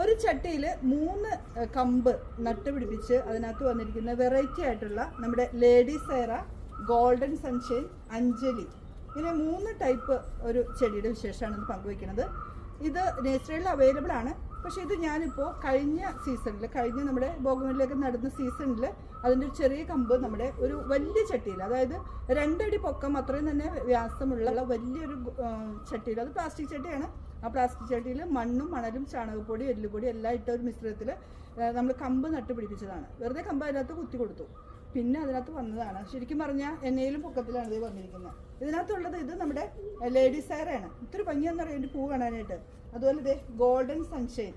ഒരു ചട്ടിയിൽ മൂന്ന് കമ്പ് നട്ടുപിടിപ്പിച്ച് അതിനകത്ത് വന്നിരിക്കുന്ന വെറൈറ്റി ആയിട്ടുള്ള നമ്മുടെ lady Saira golden sunshine Anjali. ഇങ്ങനെ മൂന്ന് ടൈപ്പ് ഒരു ചെടിയുടെ വിശേഷമാണ് ഇത് പങ്കുവയ്ക്കുന്നത്. ഇത് നേച്ചറിൽ അവൈലബിൾ ആണ്. പക്ഷേ ഇത് ഞാനിപ്പോൾ കഴിഞ്ഞ സീസണിൽ കഴിഞ്ഞ നമ്മുടെ ബോഗമിലേക്ക് നടന്ന സീസണിൽ അതിന്റെ ഒരു ചെറിയ കമ്പ് നമ്മുടെ ഒരു വലിയ ചട്ടിയിൽ അതായത് രണ്ടടി പൊക്കം അത്രയും തന്നെ വ്യാസമുള്ള വലിയൊരു ചട്ടിയിൽ അത് പ്ലാസ്റ്റിക് ചട്ടിയാണ്. ആ പ്ലാസ്റ്റിക് ചട്ടിയിൽ മണ്ണും മണലും ചാണകപ്പൊടി എല്ലുപൊടി എല്ലാം ഇട്ട ഒരു മിശ്രിതത്തിൽ നമ്മൾ കമ്പ് നട്ടുപിടിപ്പിച്ചതാണ്. വെറുതെ കമ്പ് അതിനകത്ത് കുത്തി കൊടുത്തു. പിന്നെ അതിനകത്ത് വന്നതാണ്. ശരിക്കും പറഞ്ഞാൽ എന്നയിലും പൊക്കത്തിലാണ് ഇത് വന്നിരിക്കുന്നത് ഇതിനകത്തുള്ളത് ഇത് നമ്മുടെ ലേഡീസ് ഹെയറാണ്. ഇത്തിരി ഭംഗിയാന്ന് പറയാം എന്റെ പൂ കാണാനായിട്ട്. അതുപോലെ ഇതേ ഗോൾഡൻ സൺഷൈൻ.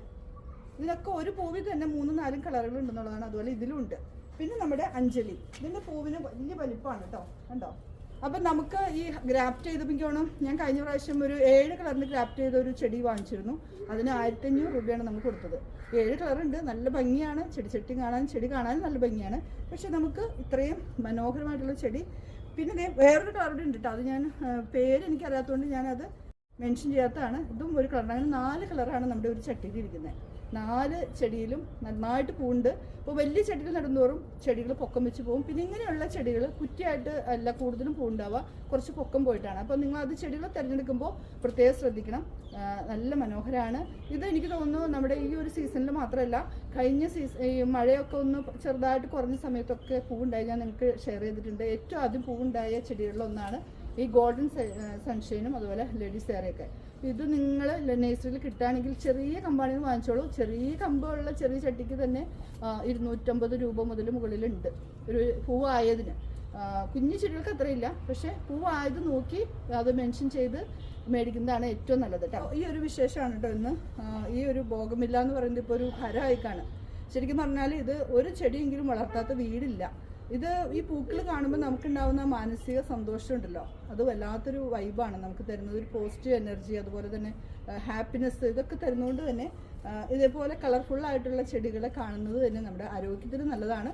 ഇതിനൊക്കെ ഒരു പൂവിൽ തന്നെ മൂന്നും നാലും കളറുകൾ ഉണ്ടെന്നുള്ളതാണ് അതുപോലെ ഇതിലും ഉണ്ട്. പിന്നെ നമ്മുടെ അഞ്ജലി. ഇതിന്റെ പൂവിന് വലിയ വലിപ്പമാണ് കേട്ടോ. കണ്ടോ? അപ്പം നമുക്ക് ഈ ഗ്രാഫ്റ്റ് ചെയ്തപ്പോഴാണ് ഞാൻ കഴിഞ്ഞ പ്രാവശ്യം ഒരു ഏഴ് കളറിന് ഗ്രാഫ്റ്റ് ചെയ്ത ഒരു ചെടി വാങ്ങിച്ചിരുന്നു. അതിന് ആയിരത്തഞ്ഞൂറ് രൂപയാണ് നമുക്ക് കൊടുത്തത്. ഏഴ് കളറുണ്ട് നല്ല ഭംഗിയാണ്. ചെടി ചെട്ടി കാണാൻ ചെടി കാണാനും നല്ല ഭംഗിയാണ്. പക്ഷെ നമുക്ക് ഇത്രയും മനോഹരമായിട്ടുള്ള ചെടി പിന്നെ വേറൊരു കളർ ഉണ്ട് കേട്ടോ അത് ഞാൻ പേര് എനിക്കറിയാത്തതുകൊണ്ട് ഞാനത് മെൻഷൻ ചെയ്യാത്തതാണ്. ഇതും ഒരു കളർ അങ്ങനെ നാല് കളറാണ് നമ്മുടെ ഒരു ചട്ടിയിൽ ഇരിക്കുന്നത്. നാല് ചെടിയിലും നന്നായിട്ട് പൂണ്ട് ഇപ്പോൾ വലിയ ചെടികൾ നടുന്നോറും ചെടികൾ പൊക്കം വെച്ച് പോകും പിന്നെ ഇങ്ങനെയുള്ള ചെടികൾ കുറ്റിയായിട്ട് അല്ല കൂടുതലും പൂണ്ടാവുക കുറച്ച് പൊക്കം പോയിട്ടാണ്. അപ്പോൾ നിങ്ങൾ അത് ചെടികൾ തിരഞ്ഞെടുക്കുമ്പോൾ പ്രത്യേകം ശ്രദ്ധിക്കണം. നല്ല മനോഹരമാണ് ഇത് എനിക്ക് തോന്നുന്നു നമ്മുടെ ഈ ഒരു സീസണിൽ മാത്രമല്ല കഴിഞ്ഞ സീസൺ ഈ മഴയൊക്കെ ഒന്ന് ചെറുതായിട്ട് കുറഞ്ഞ സമയത്തൊക്കെ പൂവുണ്ടായി. ഞാൻ നിങ്ങൾക്ക് ഷെയർ ചെയ്തിട്ടുണ്ട്. ഏറ്റവും ആദ്യം പൂവുണ്ടായ ചെടികളിലൊന്നാണ് ഈ ഗോൾഡൻ സൺഷൈനും അതുപോലെ ലേഡീസ് ഏറെയൊക്കെ ഇത് നിങ്ങൾ നേഴ്സറിയിൽ കിട്ടുകയാണെങ്കിൽ ചെറിയ കമ്പാണിൽ നിന്ന് വാങ്ങിച്ചോളൂ. ചെറിയ കമ്പുള്ള ചെറിയ ചട്ടിക്ക് തന്നെ ഇരുന്നൂറ്റമ്പത് രൂപ മുതൽ മുകളിലുണ്ട്. ഒരു പൂവായതിന്. കുഞ്ഞു ചെടികൾക്ക് അത്രയില്ല. പക്ഷേ പൂവായത് നോക്കി അത് മെൻഷൻ ചെയ്ത് മേടിക്കുന്നതാണ് ഏറ്റവും നല്ലത് കേട്ടോ ഈ ഒരു വിശേഷമാണ് കേട്ടോ ഇന്ന്. ഈ ഒരു ഭോഗമില്ല എന്ന് പറയുന്നത് ഇപ്പോൾ ഒരു ഹരമായിക്കാണ്. ശരിക്കും പറഞ്ഞാൽ ഇത് ഒരു ചെടിയെങ്കിലും വളർത്താത്ത വീടില്ല. ഇത് ഈ പൂക്കൾ കാണുമ്പോൾ നമുക്കുണ്ടാവുന്ന മാനസിക സന്തോഷം ഉണ്ടല്ലോ അത് വല്ലാത്തൊരു വൈബാണ് നമുക്ക് തരുന്നത് ഒരു പോസിറ്റീവ് എനർജി അതുപോലെ തന്നെ ഹാപ്പിനെസ് ഇതൊക്കെ തരുന്നതുകൊണ്ട് തന്നെ ഇതേപോലെ കളർഫുൾ ആയിട്ടുള്ള ചെടികളെ കാണുന്നത് തന്നെ നമ്മുടെ ആരോഗ്യത്തിന് നല്ലതാണ്.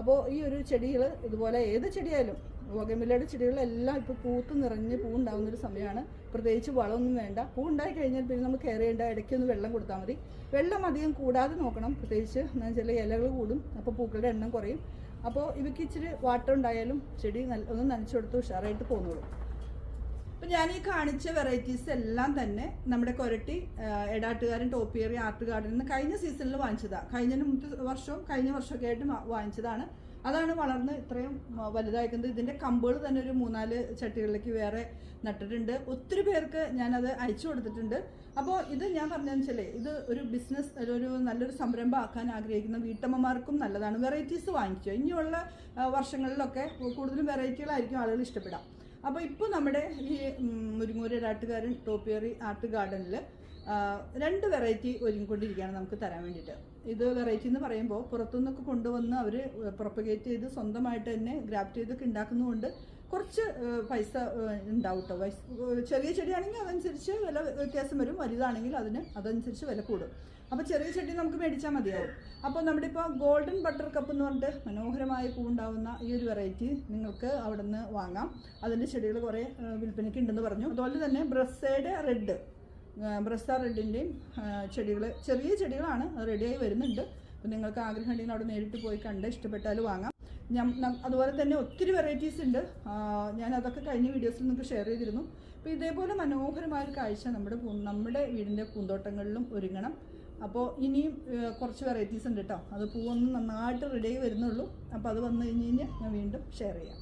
അപ്പോൾ ഈ ഒരു ചെടികൾ ഇതുപോലെ ഏത് ചെടിയായാലും വകമില്ലയുടെ ചെടികളെല്ലാം ഇപ്പോൾ പൂത്ത് നിറഞ്ഞ് പൂ ഉണ്ടാകുന്ന ഒരു സമയമാണ് പ്രത്യേകിച്ച് വളമൊന്നും വേണ്ട. പൂ ഉണ്ടായി കഴിഞ്ഞാൽ പിന്നെ നമുക്ക് കെയർ ഇടയ്ക്ക് ഒന്ന് വെള്ളം കൊടുത്താൽ മതി. വെള്ളം അധികം കൂടാതെ നോക്കണം. പ്രത്യേകിച്ച് ചില ഇലകൾ കൂടും അപ്പോൾ പൂക്കളുടെ എണ്ണം കുറയും. അപ്പോൾ ഇവയ്ക്ക് ഇച്ചിരി വാട്ടർ ഉണ്ടായാലും ചെടി നല്ല ഒന്ന് നനച്ചു കൊടുത്ത് ഉഷാറായിട്ട് പോന്നോളൂ. അപ്പം ഞാൻ ഈ കാണിച്ച വെറൈറ്റീസ് എല്ലാം തന്നെ നമ്മുടെ കൊരട്ടി എടാട്ടുകാരൻ ടോപ്പിയറി ആർട്ട് ഗാർഡനിൽ നിന്ന് കഴിഞ്ഞ സീസണിൽ വാങ്ങിച്ചതാണ് കഴിഞ്ഞ വർഷവും കഴിഞ്ഞ വർഷമൊക്കെ ആയിട്ട് വാങ്ങിച്ചതാണ്. അതാണ് വളർന്ന് ഇത്രയും വലുതായിരിക്കുന്നത് ഇതിന്റെ കമ്പുകൾ തന്നെ ഒരു മൂന്നാൽ ചട്ടികളിലേക്ക് വേറെ നട്ടിട്ടുണ്ട്. ഒത്തിരി പേർക്ക് ഞാനത് അയച്ചു കൊടുത്തിട്ടുണ്ട്. അപ്പോൾ ഇത് ഞാൻ പറഞ്ഞതെന്ന് വെച്ചാലേ ഇത് ഒരു ബിസിനസ് ഒരു നല്ലൊരു സംരംഭം ആക്കാൻ ആഗ്രഹിക്കുന്ന വീട്ടമ്മമാർക്കും നല്ലതാണ്. വെറൈറ്റീസ് വാങ്ങിക്കുക. ഇനിയുള്ള വർഷങ്ങളിലൊക്കെ കൂടുതലും വെറൈറ്റികളായിരിക്കും ആളുകൾ ഇഷ്ടപ്പെടാം അപ്പോൾ ഇപ്പോൾ നമ്മുടെ ഈ മുരിങ്ങൂരി രാട്ടുകാരൻ ടോപ്പിയറി ആർട്ട് ഗാർഡനിൽ രണ്ട് വെറൈറ്റി ഒരുങ്ങിക്കൊണ്ടിരിക്കുകയാണ് നമുക്ക് തരാൻ വേണ്ടിയിട്ട്. ഇത് വെറൈറ്റി എന്ന് പറയുമ്പോൾ പുറത്തുനിന്നൊക്കെ കൊണ്ടുവന്ന് അവർ പ്രൊപ്പഗേറ്റ് ചെയ്ത് സ്വന്തമായിട്ട് തന്നെ ഗ്രാഫ്റ്റ് ചെയ്തൊക്കെ ഉണ്ടാക്കുന്നതുകൊണ്ട് കുറച്ച് പൈസ ഉണ്ടാവും കേട്ടോ ചെറിയ ചെടിയാണെങ്കിൽ അതനുസരിച്ച് വില വ്യത്യാസം വരും. വലുതാണെങ്കിൽ അതിന് അതനുസരിച്ച് വില കൂടും. അപ്പോൾ ചെറിയ ചെടി നമുക്ക് മേടിച്ചാൽ മതിയാവും. അപ്പോൾ നമ്മുടെ ഇപ്പോൾ ഗോൾഡൻ ബട്ടർ കപ്പ് എന്ന് പറഞ്ഞിട്ട് മനോഹരമായ പൂവുണ്ടാവുന്ന ഈ ഒരു വെറൈറ്റി നിങ്ങൾക്ക് അവിടെ നിന്ന് വാങ്ങാം. അതിന്റെ ചെടികൾ കുറേ വിൽപ്പനയ്ക്ക് ഉണ്ടെന്ന് പറഞ്ഞു. അതുപോലെ തന്നെ ബ്രസ്സേഡ് റെഡ് ബ്രസ്സ റെഡിന്റെയും ചെടികൾ ചെറിയ ചെടികളാണ് റെഡിയായി വരുന്നുണ്ട്. അപ്പോൾ നിങ്ങൾക്ക് ആഗ്രഹം ഉണ്ടെങ്കിൽ അവിടെ നേരിട്ട് പോയി കണ്ട് ഇഷ്ടപ്പെട്ടാൽ വാങ്ങാം. ഞാൻ അതുപോലെ തന്നെ ഒത്തിരി വെറൈറ്റീസ് ഉണ്ട്. ഞാൻ അതൊക്കെ കഴിഞ്ഞ വീഡിയോസിൽ നിങ്ങൾക്ക് ഷെയർ ചെയ്തിരുന്നു. അപ്പോൾ ഇതേപോലെ മനോഹരമായൊരു കാഴ്ച നമ്മുടെ നമ്മുടെ വീടിന്റെ പൂന്തോട്ടങ്ങളിലും ഒരുങ്ങണം. അപ്പോൾ ഇനിയും കുറച്ച് വെറൈറ്റീസ് ഉണ്ട് കേട്ടോ. അത് പൂവൊന്നും നന്നായിട്ട് റെഡിയായി വരുന്നുള്ളൂ. അപ്പോൾ അത് വന്നു കഴിഞ്ഞ് കഴിഞ്ഞാൽ ഞാൻ വീണ്ടും ഷെയർ ചെയ്യാം.